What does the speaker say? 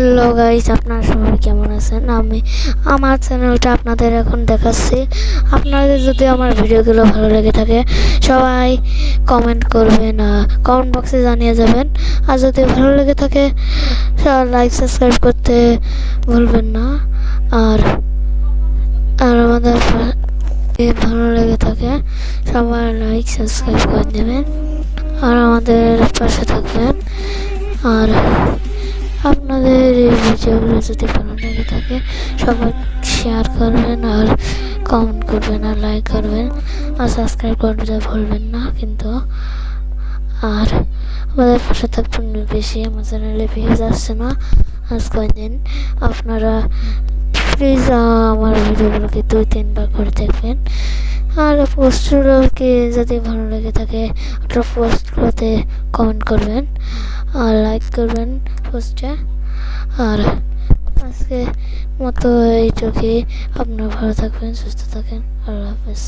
Hello guys আপনারা সবাই কেমন আছেন? আমি আমার চ্যানেলটা আপনাদের এখন দেখাচ্ছি। আপনাদের যদি আমার ভিডিওগুলো ভালো লেগে থাকে, সবাই কমেন্ট করবেন কমেন্ট বক্সে জানিয়ে যাবেন। আর যদি ভালো লেগে থাকে লাইক সাবস্ক্রাইব করতে ভুলবেন না। আর আর আমাদের ভালো লেগে থাকে, সবাই লাইক সাবস্ক্রাইব করে দেবেন। আর আমাদের পাশে থাকবেন। আর আপনাদের ভিডিওগুলো যদি ভালো লেগে থাকে, সবাই শেয়ার করবেন আর কমেন্ট করবেন আর লাইক করবেন। আর সাবস্ক্রাইব করতে ভুলবেন না, কিন্তু আর আমাদের পাশে থাকবেন বেশি, আমার চ্যানেলে ভিউজ আসছে না। আজ কয়েকদিন আপনারা প্লিজ আমার ভিডিওগুলোকে দুই, তিনবার করে দেখবেন। আর পোস্টগুলোকে যদি ভালো লেগে থাকে ওটা পোস্টগুলোতে কমেন্ট করবেন। আর লাইক করবেন পোস্টে আর আজকে মতো এইটুকুই আপনারা ভালো থাকবেন সুস্থ থাকেন। আল্লাহ হাফেজ।